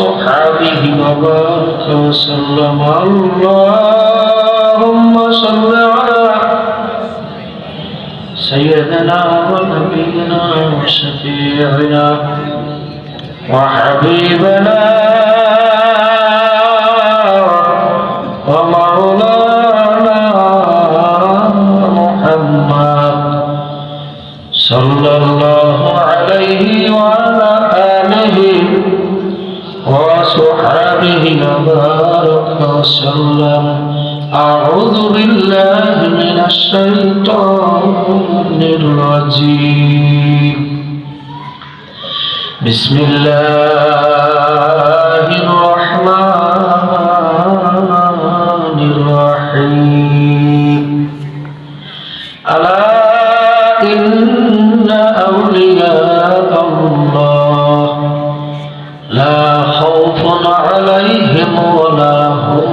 وصحبه وبارك وسلم اللهم صل على سيدنا ونبينا وشفيعنا وحبيبنا ومولانا محمد صلى الله عليه وعلى وسلم. أعوذ بالله من الشيطان الرجيم. بسم الله الرحمن الرحيم. ألا إن أولياء الله لا خوف عليهم ولا هم